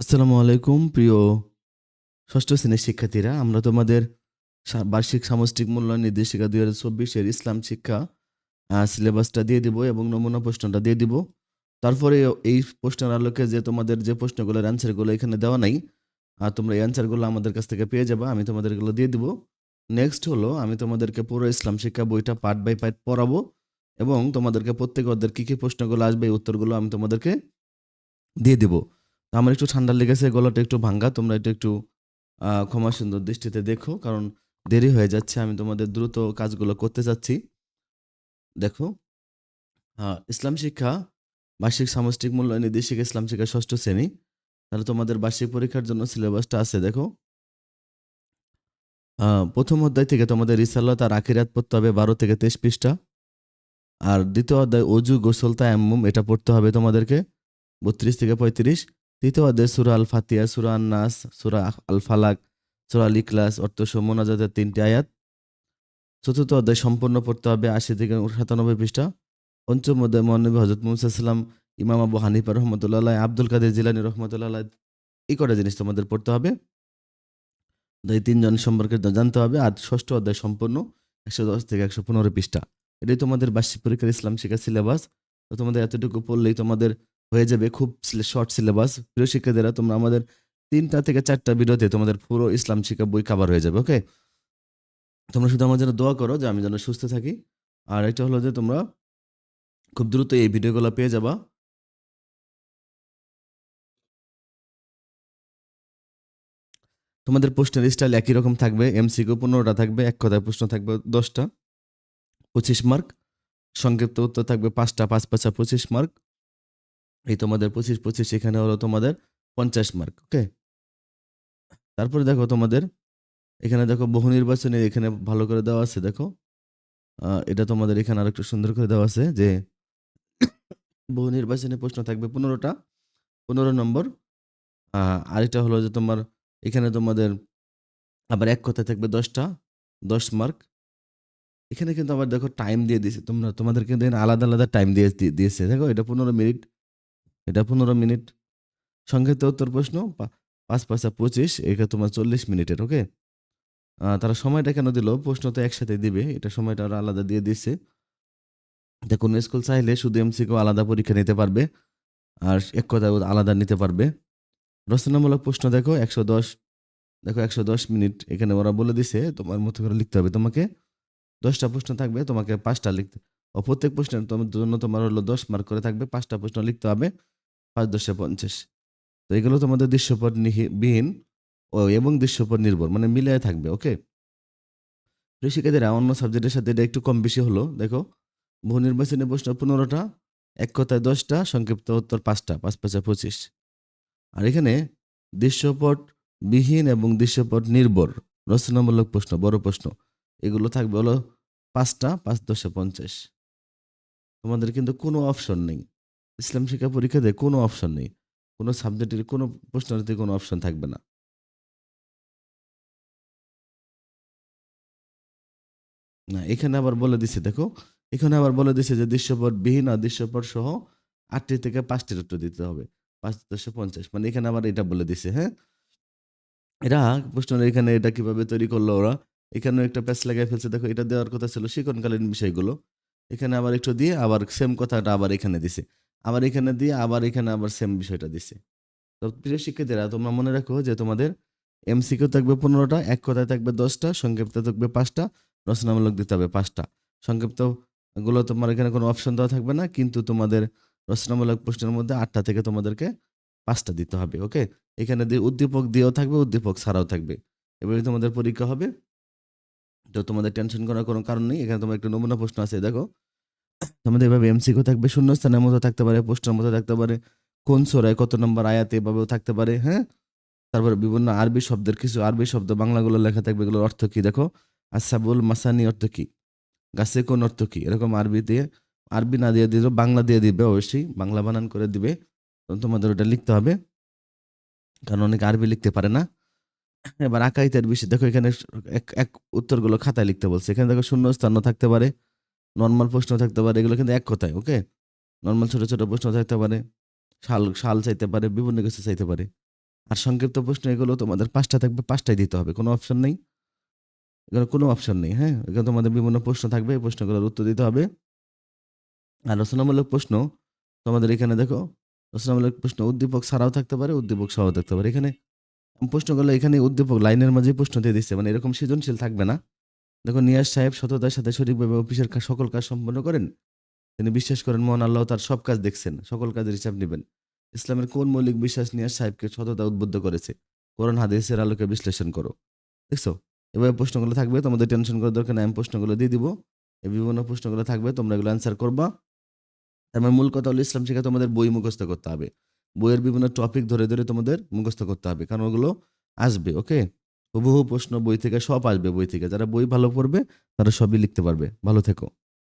আসসালামু আলাইকুম, প্রিয় ষষ্ঠ শ্রেণির শিক্ষার্থীরা। আমরা তোমাদের বার্ষিক সামষ্টিক মূল্যায়ন নির্দেশিকা দুই হাজার ইসলাম শিক্ষা সিলেবাসটা দিয়ে দিব এবং নমুনা প্রশ্নটা দিয়ে দিব। তারপরে এই প্রশ্নের আলোকে যে তোমাদের যে প্রশ্নগুলোর অ্যান্সারগুলো এখানে দেওয়া নাই আর তোমরা এই অ্যান্সারগুলো আমাদের কাছ থেকে পেয়ে যাবে, আমি তোমাদের এগুলো দিয়ে দিব। নেক্সট হলো, আমি তোমাদেরকে পুরো ইসলাম শিক্ষা বইটা পার্ট বাই পার্ট পড়াবো এবং তোমাদেরকে প্রত্যেক অধ্যায়ের কী কী প্রশ্নগুলো আসবে, এই উত্তরগুলো আমি তোমাদেরকে দিয়ে দিব। আমার একটু ঠান্ডা লেগেছে, গলাটা একটু ভাঙ্গা, তোমরা এটা একটু ক্ষমা সুন্দর দৃষ্টিতে দেখো, কারণ দেরি হয়ে যাচ্ছে, আমি তোমাদের দ্রুত কাজগুলো করতে চাচ্ছি দেখো ইসলাম শিক্ষা, বার্ষিক সামষ্টিক মূল্য নির্দেশিকা ইসলাম শিক্ষা ষষ্ঠ শ্রেণি। তাহলে তোমাদের বার্ষিক পরীক্ষার জন্য সিলেবাসটা আছে, দেখো। প্রথম অধ্যায় থেকে তোমাদের রিসাল্লাত আর আখিরাত পড়তে হবে বারো থেকে তেইশ পৃষ্ঠা। আর দ্বিতীয় অধ্যায়, অজু, গোসল, তায়াম্মুম, এটা পড়তে হবে তোমাদেরকে বত্রিশ থেকে পঁয়ত্রিশ। তৃতীয় অধ্যায়, সুরা আল ফাতিয়া সুরা নাস সুরা আল ফালাক সুরা আল ইকলাস অর্থ মোনাজাতের তিনটি আয়াত। চতুর্থ অধ্যায় সম্পূর্ণ পড়তে হবে আশি থেকে সাতানব্বই পৃষ্ঠা। পঞ্চম অধ্যায় মহানবী হজরত মুসাল্লাম ইমাম আবু হানিফা রহমতুল্লাহ আব্দুল কাদের জিলানি রহমতুল্লাহ এই কটা জিনিস তোমাদের পড়তে হবে। এই তিনজন সম্পর্কে জানতে হবে। আর ষষ্ঠ অধ্যায় সম্পূর্ণ একশো দশ থেকে একশো পনেরো পৃষ্ঠা। এটাই তোমাদের বার্ষিক পরীক্ষার ইসলাম শিক্ষা সিলেবাস তো তোমাদের এতটুকু পড়লেই তোমাদের হয়ে যাবে খুব শর্ট সিলেবাস প্রিয় শিক্ষার্থীরা, তোমরা আমাদের তিনটা থেকে চারটা ভিডিওতে তোমাদের পুরো ইসলাম শিক্ষা বই কাভার হয়ে যাবে ওকে তোমরা শুধু আমার জন্য দোয়া করো যে আমি যেন সুস্থ থাকি। আর একটা হলো যে তোমরা খুব দ্রুত এই ভিডিওগুলো পেয়ে যাবা। তোমাদের প্রশ্নের স্টাইল একই রকম থাকবে এমসিকিউ পনেরোটা থাকবে, এক কথায় প্রশ্ন থাকবে দশটা, পঁচিশ মার্ক সংক্ষিপ্ত উত্তর থাকবে পাঁচটা, পাঁচ পাঁচা পঁচিশ মার্ক এই তোমাদের পঁচিশ পঁচিশ, এখানে হলো তোমাদের পঞ্চাশ মার্ক ওকে তারপরে দেখো তোমাদের, এখানে দেখো বহু নির্বাচনে এখানে ভালো করে দেওয়া আছে, দেখো। এটা তোমাদের এখানে আর একটু সুন্দর করে দেওয়া আছে যে বহু নির্বাচনে প্রশ্ন থাকবে পনেরোটা, পনেরো নম্বর। আরেকটা হলো যে তোমার এখানে তোমাদের আবার এক কথায় থাকবে দশটা, দশ মার্ক এখানে কিন্তু আবার দেখো টাইম দিয়ে দিয়েছে, তোমরা, তোমাদের কিন্তু আলাদা আলাদা টাইম দিয়ে- দিয়েছে, দেখো এটা পনেরো মিনিট। এটা পনেরো মিনিট। সংক্ষিপ্ত উত্তর প্রশ্ন পাঁচ পাঁচা পঁচিশ, এটা তোমার চল্লিশ মিনিটের, ওকে? তারা সময়টা কেন দিল? প্রশ্ন তো একসাথে দিবে, এটা সময়টা ওরা আলাদা দিয়ে দিচ্ছে তা কোনো স্কুল চাইলে শুধু এমসিকেও আলাদা পরীক্ষা নিতে পারবে, আর এক কথা আলাদা নিতে পারবে। রচনামূলক প্রশ্ন দেখো, একশো দশ, দেখো একশো দশ মিনিট, এখানে ওরা বলে দিছে, তোমার মতো করে লিখতে হবে তোমাকে। দশটা প্রশ্ন থাকবে, তোমাকে পাঁচটা লিখতে, ও প্রত্যেক প্রশ্নের জন্য তোমার হলো দশ মার্ক করে থাকবে, পাঁচটা প্রশ্ন লিখতে হবে। পাঁচ দশে পঞ্চাশ। তো এগুলো তোমাদের দৃশ্যপট বিহীন ও এবং দৃশ্যপট নির্ভর মানে মিলিয়ে থাকবে, ওকে? শিক্ষার্থীরা অন্য সাবজেক্টের সাথে এটা একটু কম বেশি হলো, দেখো। বহু নির্বাচনী প্রশ্ন পনেরোটা, এক কথায় দশটা, সংক্ষিপ্ত উত্তর পাঁচটা, পাঁচ পাঁচা পঁচিশ। আর এখানে দৃশ্যপট বিহীন এবং দৃশ্যপট নির্ভর, রচনামূলক প্রশ্ন, বড় প্রশ্ন, এগুলো থাকবে হলো পাঁচটা, পাঁচ দশে পঞ্চাশ। তোমাদের কিন্তু কোনো অপশন নেই। ইসলাম শিক্ষা পরীক্ষাতে কোনো অপশন নেই। কোনো সাবজেক্টের কোনো প্রশ্নতে কোনো অপশন থাকবে না। না, এখানে আবার বলে দিছে, দেখো, এখানে আবার বলে দিছে যে দৃশ্যপট বিহীন আর দৃশ্যপট সহ আটটি থেকে পাঁচটির উত্তর দিতে হবে। পাঁচ দশে পঞ্চাশ মানে এখানে আবার এটা বলে দিছে হ্যাঁ? এরা প্রশ্ন এখানে এটা কীভাবে তৈরি করল ওরা? এখানেও একটা প্যাচ লাগাই ফেলছে, দেখো, এটা দেওয়ার কথা ছিল শিকনকালীন বিষয়গুলো। এখানে আবার একটু দিয়ে আবার সেম কথাটা আবার এখানে দিছে। আবার এখানে দিয়ে, আবার এখানে আবার সেম বিষয়টা দিছে। তো প্রিয় শিক্ষার্থীরা, তোমরা মনে রাখো যে তোমাদের এমসিকিউ থাকবে পনেরোটা, এক কথায় থাকবে দশটা, সংক্ষিপ্ত থাকবে পাঁচটা, রচনামূলক দিতে হবে পাঁচটা। সংক্ষিপ্তগুলো তোমার এখানে কোনো অপশন দেওয়া থাকবে না, কিন্তু তোমাদের রচনামূলক প্রশ্নের মধ্যে আটটা থেকে তোমাদেরকে পাঁচটা দিতে হবে ওকে এখানে দিয়ে উদ্দীপক দিয়েও থাকবে, উদ্দীপক ছাড়াও থাকবে। এবারে তোমাদের পরীক্ষা হবে। তো তোমাদের টেনশন করার কোনো কারণ নেই, এখানে তোমার একটা নমুনা প্রশ্ন আছে, দেখো। তোমাদের এভাবে এমসিকিউ থাকবে, শূন্যস্থানের মতো থাকতে পারে, প্রশ্নের মতো থাকতে পারে, কোন সোরায় কত নম্বর আয়াতে এভাবেও থাকতে পারে হ্যাঁ? তারপরে বিভিন্ন আরবি শব্দের কিছু আরবি শব্দ, বাংলাগুলো লেখা থাকবে, এগুলোর অর্থ কি? দেখো, আসাবুল মাসানি অর্থ কি? গাছে কোন অর্থ কি? এরকম আরবি দিয়ে, আরবি না দিয়ে দিল বাংলা দিয়ে দিবে অবশ্যই, বাংলা বানান করে দিবে। তোমাদের ওটা লিখতে হবে, কারণ অনেকে আরবি লিখতে পারে না। এবার আকাইতের বিষয়, দেখো এখানে এক এক উত্তরগুলো খাতায় লিখতে বলছে, এখানে দেখো শূন্য স্থান থাকতে পারে নর্মাল প্রশ্ন থাকতে পারে, এগুলো কিন্তু এক কথায় ওকে নর্মাল ছোটো ছোটো প্রশ্ন থাকতে পারে শাল শাল চাইতে পারে, বিভিন্ন কিছু চাইতে পারে। আর সংক্ষিপ্ত প্রশ্ন এগুলো তোমাদের পাঁচটা থাকবে পাঁচটাই দিতে হবে, কোনো অপশন নেই। এখানে কোনো অপশন নেই হ্যাঁ? এখানে তোমাদের বিভিন্ন প্রশ্ন থাকবে, এই প্রশ্নগুলোর উত্তর দিতে হবে। আর রচনামূলক প্রশ্ন, তোমাদের এখানে দেখো, রচনামূলক প্রশ্ন উদ্দীপক ছাড়াও থাকতে পারে, উদ্দীপক সহ থাকতে পারে। এখানে প্রশ্নগুলো এখানে উদ্দীপক লাইনের মাঝে প্রশ্ন দিয়ে দিচ্ছে মানে এরকম সৃজনশীল থাকবে না। দেখো নিয়াজ সাহেব সততার সাথে সঠিকভাবে অফিসের কাজ সকল কাজ সম্পন্ন করেন। তিনি বিশ্বাস করেন, মহান আল্লাহ তার সব কাজ দেখছেন, সকল কাজের হিসাব নেবেন। ইসলামের কোন মৌলিক বিশ্বাস নিয়াজ সাহেবকে সততা উদ্বুদ্ধ করেছে? কোরআন, হাদিসের আলোকে বিশ্লেষণ করো। দেখছ? এভাবে প্রশ্নগুলো থাকবে, তোমাদের টেনশন করার দরকার আমি প্রশ্নগুলো দিয়ে দিব। এই বিভিন্ন প্রশ্নগুলো থাকবে, তোমরা এগুলো অ্যান্সার করবা। তার মানে মূল কথা হলো, ইসলাম শিক্ষা তোমাদের বই মুখস্থ করতে হবে। বইয়ের বিভিন্ন টপিক ধরে ধরে তোমাদের মুখস্থ করতে হবে, কারণ ওগুলো আসবে ওকে হুবহু প্রশ্ন বই থেকে সব আসবে, বই থেকে। যারা বই ভালো পড়বে, তারা সবই লিখতে পারবে। ভালো থেকো।